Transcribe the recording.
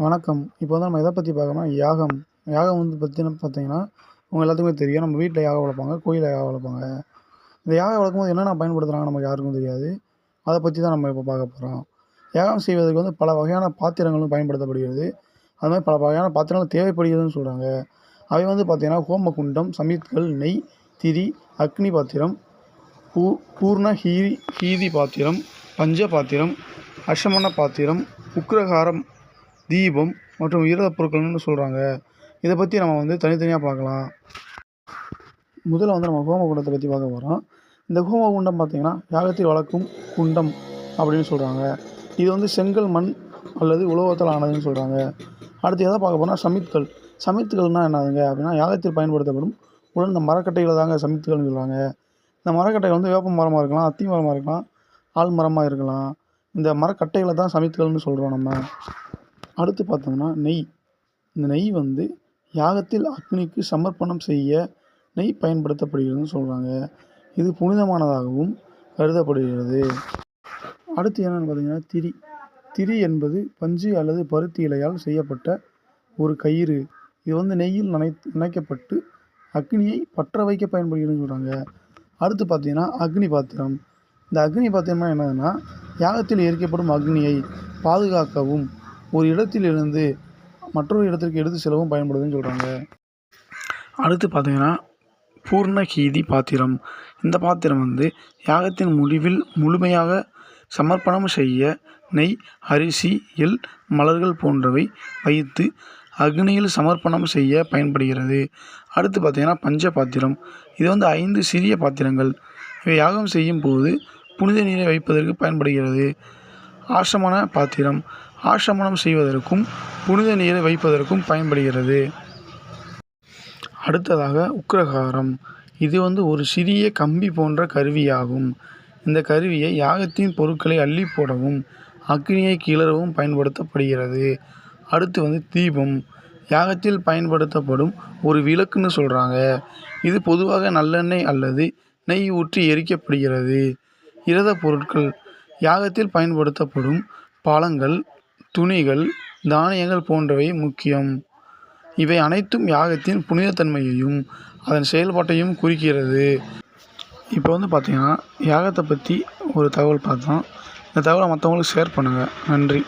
வணக்கம். இப்போ வந்து நம்ம எதை பற்றி பார்க்கணும் யாகம். யாகம் வந்து பற்றின பார்த்தீங்கன்னா உங்கள் எல்லாத்துக்குமே தெரியும். நம்ம வீட்டில் யாகம் வளர்ப்பாங்க கோயிலில் யாகம் வளர்ப்பாங்க. இந்த யாகம் வளர்க்கும்போது என்னென்ன பயன்படுத்துகிறாங்க நமக்கு யாருக்கும் தெரியாது. அதை பற்றி தான் நம்ம இப்போ பார்க்க போகிறோம் யாகம் செய்வதற்கு வந்து பல வகையான பாத்திரங்களும் பயன்படுத்தப்படுகிறது. அது மாதிரி பல வகையான பாத்திரங்கள் தேவைப்படுகிறதுன்னு சொல்கிறாங்க அவை வந்து பார்த்திங்கன்னா ஹோமகுண்டம் சமீத்கள் நெய் திரி அக்னி பாத்திரம் பூ பூர்ண ஹீரி ஹீதி பாத்திரம் பஞ்ச பாத்திரம் அஷமண பாத்திரம் உக்ரகாரம் தீபம் மற்றும் ஈரப் பொருட்கள்னு சொல்கிறாங்க இதை பற்றி நம்ம வந்து தனித்தனியாக பார்க்கலாம். முதல்ல வந்து நம்ம ஹோமகுண்டத்தை பற்றி பார்க்க போகிறோம் இந்த ஹோமகுண்டம் பார்த்திங்கன்னா யாகத்தில் வளர்க்கும் குண்டம் அப்படின்னு சொல்கிறாங்க இது வந்து செங்கல் மண் அல்லது உலோகத்தால் ஆனதுன்னு சொல்கிறாங்க அடுத்து எதை பார்க்க போனால் சமித்கள் சமித்துகள்னால் என்னதுங்க அப்படின்னா யாகத்தில் பயன்படுத்தப்படும் உடல் இந்த மரக்கட்டைகளை தாங்க சமித்துகள்னு சொல்கிறாங்க இந்த மரக்கட்டைகள் வந்து வேப்ப மரமாக இருக்கலாம் அத்தி மரமாக இருக்கலாம் ஆள் மரமாக இருக்கலாம். இந்த மரக்கட்டைகளை தான் சமித்துகள்னு சொல்கிறோம் நம்ம. அடுத்து பார்த்தோம்னா நெய். இந்த நெய் வந்து யாகத்தில் அக்னிக்கு சமர்ப்பணம் செய்ய நெய் பயன்படுத்தப்படுகிறதுன்னு சொல்கிறாங்க இது புனிதமானதாகவும் கருதப்படுகிறது. அடுத்து என்னென்னு பார்த்தீங்கன்னா திரி. திரி என்பது பஞ்சு அல்லது பருத்தி இலையால் செய்யப்பட்ட ஒரு கயிறு. இது வந்து நெய்யில் நனை நினைக்கப்பட்டு அக்னியை பற்ற வைக்க பயன்படுகிறதுன்னு சொல்கிறாங்க அடுத்து பார்த்தீங்கன்னா அக்னி பாத்திரம். இந்த அக்னி பாத்திரம்னா என்னதுன்னா யாகத்தில் எரிக்கப்படும் அக்னியை பாதுகாக்கவும் ஒரு இடத்திலிருந்து மற்றொரு இடத்திற்கு எடுத்து செல்லவும் பயன்படுதுன்னு சொல்கிறாங்க அடுத்து பார்த்தீங்கன்னா பூர்ணகீதி பாத்திரம். இந்த பாத்திரம் வந்து யாகத்தின் முடிவில் முழுமையாக சமர்ப்பணம் செய்ய நெய் அரிசி எல் மலர்கள் போன்றவை வைத்து அக்னியில் சமர்ப்பணம் செய்ய பயன்படுகிறது. அடுத்து பார்த்தீங்கன்னா பஞ்ச பாத்திரம். இது வந்து ஐந்து சிறிய பாத்திரங்கள். இவை யாகம் செய்யும் போது புனித நீரை வைப்பதற்கு பயன்படுகிறது. ஆசமான பாத்திரம். ஆசமனம் செய்வதற்கும் புனித நீரை வைப்பதற்கும் பயன்படுகிறது. அடுத்ததாக உக்ரகாரம். இது வந்து ஒரு சிறிய கம்பி போன்ற கருவியாகும். இந்த கருவியை யாகத்தின் பொருட்களை அள்ளி போடவும் அக்னியை கிளறவும் பயன்படுத்தப்படுகிறது. அடுத்து வந்து தீபம். யாகத்தில் பயன்படுத்தப்படும் ஒரு விளக்குன்னு சொல்கிறாங்க இது பொதுவாக நல்லெண்ணெய் அல்லது நெய் ஊற்றி எரிக்கப்படுகிறது. இரத பொருட்கள். யாகத்தில் பயன்படுத்தப்படும் பழங்கள் துணிகள் தானியங்கள் போன்றவை முக்கியம். இவை அனைத்தும் யாகத்தின் புனிதத்தன்மையையும் அதன் செயல்பாட்டையும் குறிக்கிறது. இப்போ வந்து பார்த்திங்கன்னா யாகத்தை பற்றி ஒரு தகவல் பார்த்தோம் இந்த தகவலை மற்றவங்களுக்கு ஷேர் பண்ணுங்கள் நன்றி.